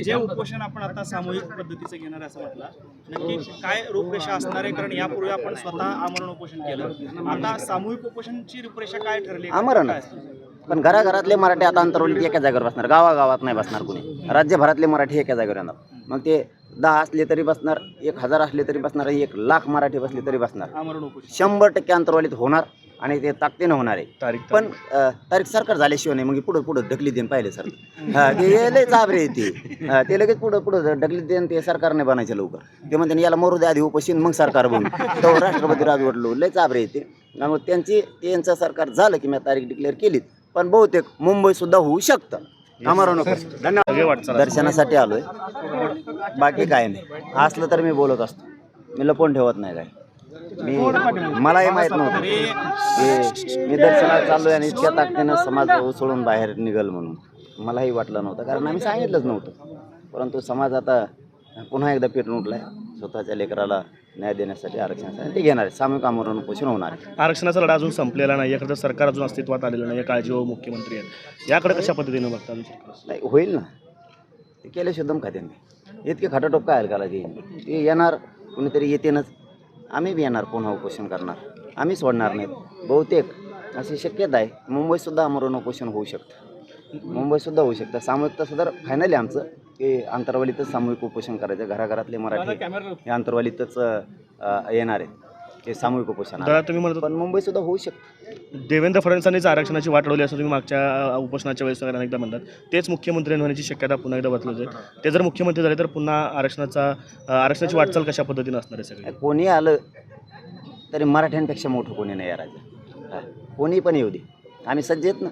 जे उपोषण आपण आता सामूहिक पद्धतीचं घेणार आहे असं म्हटलं नक्की काय रूपरेषा असणार आहे? कारण यापूर्वी आपण स्वतः आमरण उपोषण केलं. आता सामूहिक उपोषणची रूपरेषा काय ठरली? आमरण. पण घराघरातले मराठी आता अंतरवली एका जागेवर बसणार गावागावात नाही बसणार कुणी. राज्यभरातले मराठी एका जागेवर येणार. मग ते दहा असले तरी बसणार एक हजार असले तरी बसणार एक लाख मराठी बसले तरी बसणार. शंभर टक्के अंतरवालीत होणार. आणि ते ताकदीनं होणार आहे. तारीख पण तारीख. सरकार झाल्याशिवाय नाही मग पुढं पुढं ढकली देईन पाहिले सर. ते लय चाबरे ते. ते लगेच पुढं पुढं ढकली देईन ते सरकारने बनायचं लवकर. ते म्हणते याला मरू द्या आधी उपोषण मग सरकार बनू. तो राष्ट्रपती राजवटलो लय चाबरे आहे ते. त्यामुळे त्यांची त्यांचं सरकार झालं की मी तारीख डिक्लेअर केलीच पण बहुतेक मुंबई सुद्धा होऊ शकतं. आम्हाला नको. धन्यवाद. दर्शनासाठी आलोय. बाकी काय नाही. असलं तर मी बोलत असतो. मी लपवून ठेवत नाही काय. मी मलाही माहीत नव्हतं. की मी दर्शनाला चाललोय आणि इतक्या ताकदीनं समाज सोडून बाहेर निघल म्हणून. मलाही वाटलं नव्हतं कारण आम्ही सांगितलंच नव्हतं. परंतु समाज आता पुन्हा एकदा पेटून उठलाय. स्वतःच्या लेकराला न्याय देण्यासाठी आरक्षणासाठी ते घेणार आहे. सामूहिक आमरण उपोषण होणार आहे. आरक्षणाचा लढा अजून संपलेला नाही याकडे सरकार अजून अस्तित्वात आलेलं नाही काळजी मुख्यमंत्री आहेत. याकडे कशा पद्धतीने बघता? नाही होईल ना. ते केले शुद्धम खाते मी इतके खाटाटोप काय घाला ते ते येणार कुणीतरी येतेनच. आम्ही बी येणार पुन्हा उपोषण करणार. आम्ही सोडणार नाहीत बहुतेक अशी शक्यता आहे. मुंबईतसुद्धा आमरण उपोषण होऊ शकतं. मुंबईतसुद्धा होऊ शकतं. सामूहिक तसं तर फायनल आमचं. की अंतरवालीतच सामूहिक उपोषण करायचं. घराघरातले मराठी हे अंतरवालीतच येणार आहेत ते सामूहिक उपोषण दादा तुम्ही म्हणत पण मुंबईतसुद्धा होऊ शकतं. होता, देवेंद्र फडणवीसांनीच आरक्षणाची वाट लावली असं तुम्ही मागच्या अ, उपोषणाच्या वेळेस वगैरे अनेकदा म्हणतात. तेच मुख्यमंत्री होण्याची शक्यता पुन्हा एकदा बदलत आहे. ते जर मुख्यमंत्री झाले तर पुन्हा आरक्षणाचा अ, आरक्षणाची वाटचाल कशा पद्धतीने असणार आहे सगळी? कोणी आलं तरी मराठ्यांपेक्षा मोठं कोणी नाही या राज्यात. हा. कोणी पण येऊ दे. आम्ही सज्ज आहेत ना.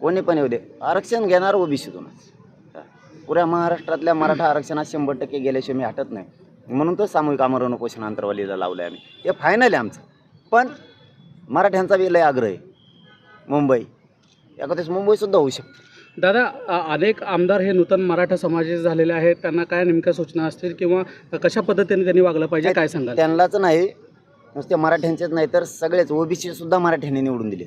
कोणी पण येऊ दे. आरक्षण घेणार ओबीसीतूनच हा. पुऱ्या महाराष्ट्रातल्या मराठा आरक्षणात शंभर टक्के गेल्याशिवाय मी हटत नाही. म्हणून तर सामूहिक आमरण उपोषण अंतरवालीला लावलं आहे आम्ही. ते फायनल आहे आमचं. पण मराठ्यांचा बी लय आग्रह आहे. मुंबई. एखाद्याच मुंबईसुद्धा होऊ शकते. दादा अ- अनेक आमदार हे नूतन मराठा समाजाचे झालेले आहेत. त्यांना काय नेमक्या सूचना असतील किंवा कशा पद्धतीने त्यांनी वागलं पाहिजे काय सांगाल? त्यांनाच नाही. नुसते मराठ्यांचेच नाही तर सगळेच ओबीसी सुद्धा मराठ्यांनी निवडून दिलेत.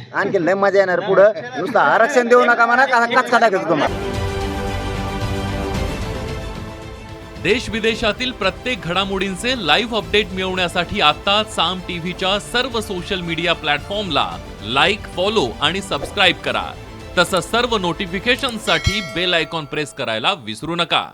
आणखी लय मजा येणार पुढं. नुसतं आरक्षण देऊ नका म्हणा कचका टाकायचं तुम्हाला? देश विदेशातील प्रत्येक घडामोडींचे लाईव्ह अपडेट मिळवण्यासाठी आता साम टीव्हीच्या सर्व सोशल मीडिया प्लॅटफॉर्मला लाईक फॉलो आणि सबस्क्राईब करा. तसंच सर्व नोटिफिकेशनसाठी बेल आयकॉन प्रेस करायला विसरू नका.